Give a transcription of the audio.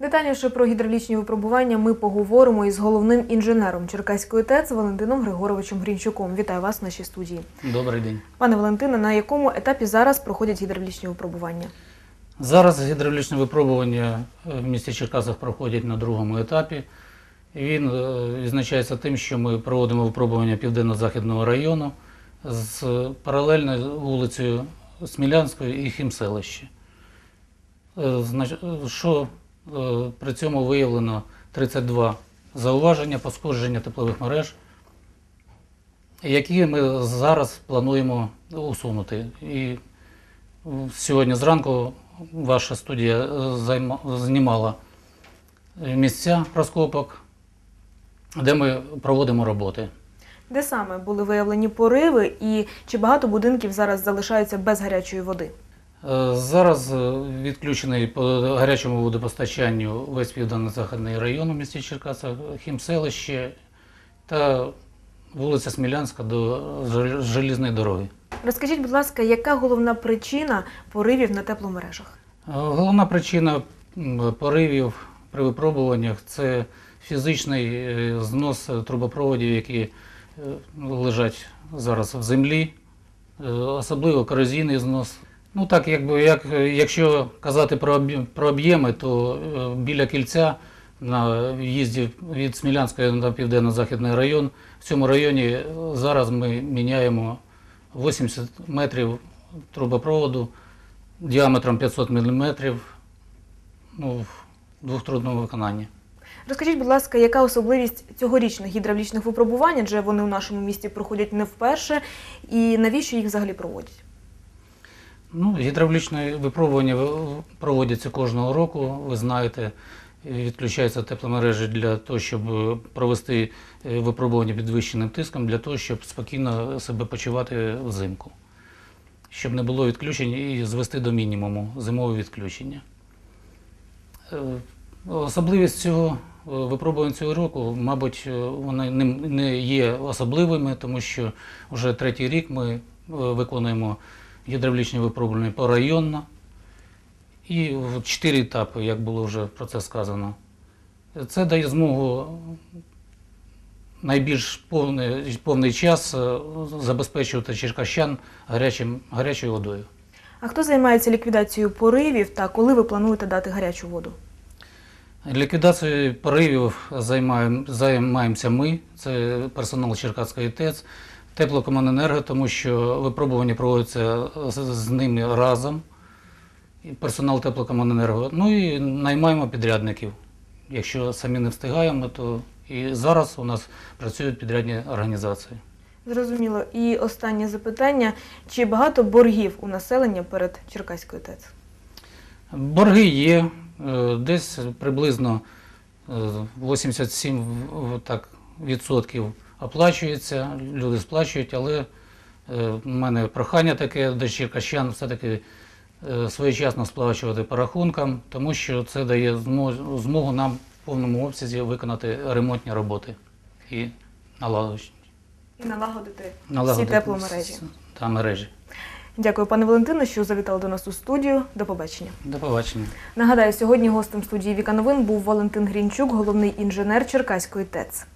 Детальніше про гідравлічні випробування ми поговоримо із головним інженером Черкаської ТЕЦ Валентином Григоровичем Грінчуком. Вітаю вас в нашій студії. Добрий день. Пане Валентине, на якому етапі зараз проходять гідравлічні випробування? Зараз гідравлічне випробування е, в місті Черкасах проходять на другому етапі. Він е, відзначається тим, що ми проводимо випробування Південно-Західного району з паралельною вулицею Смілянської і Хімселищі. Е, Що е, при цьому виявлено 32 зауваження, пошкодження теплових мереж, які ми зараз плануємо усунути. І Сьогодні зранку ваша студія е, знімала місця розкопок, де ми проводимо роботи. Де саме були виявлені пориви і чи багато будинків зараз залишаються без гарячої води? Е, Зараз е, відключений по гарячому водопостачанню весь південно-західний район у місті Черкасах, Хімселище та вулиця Смілянська до желізної дороги. Розкажіть, будь ласка, яка головна причина поривів на тепломережах? Е, Головна причина поривів при випробуваннях це фізичний знос трубопроводів, які лежать зараз в землі, особливо корозійний знос. Ну так, якби як, якщо казати про об'єм- про об'єми, то е, біля кільця на в'їзді від Смілянської на південно-західний район. В цьому районі е, зараз ми міняємо 80 метрів трубопроводу діаметром 500 мм ну, в двохтрудному виконанні. Розкажіть, будь ласка, яка особливість цьогорічних гідравлічних випробувань, адже вони у нашому місті проходять не вперше, і навіщо їх взагалі проводять? Ну, гідравлічні випробування проводяться кожного року. Ви знаєте, відключаються тепломережі для того, щоб е, провести е, випробування підвищеним тиском, для того, щоб спокійно себе почувати взимку. Щоб не було відключень і звести до мінімуму зимове відключення. Е, Особливість цього випробувань цього року, мабуть, вони не- є особливими, тому що вже третій рік ми виконуємо гідравлічні випробування порайонно. І в чотири етапи, як було вже про це сказано. Це дає змогу найбільш повний, повний час е, забезпечувати черкащан гарячим, гарячою водою. А хто займається ліквідацією поривів та коли ви плануєте дати гарячу воду? Ліквідацією поривів займаєм, займаємося ми, це персонал Черкаської ТЕЦ, теплокомуненерго, тому що випробування проводяться з, ними разом. Персонал теплокомуненерго. Ну і наймаємо підрядників. Якщо самі не встигаємо, то і зараз у нас працюють підрядні організації. Зрозуміло. І останнє запитання: чи багато боргів у населення перед Черкаською ТЕЦ? Борги є, е, десь приблизно е, 87 в- в- так, відсотків оплачується, люди сплачують, але е, в мене прохання таке до черкащан все-таки е, своєчасно сплачувати по рахункам, тому що це дає змо- змогу нам в повному обсязі виконати ремонтні роботи і налагодити І налагодити налагодити всі тепломережі. та мережі. Дякую, пане Валентине, що завітали до нас у студію. До побачення. До побачення. Нагадаю, сьогодні гостем студії Віка Новин був Валентин Грінчук, головний інженер Черкаської ТЕЦ.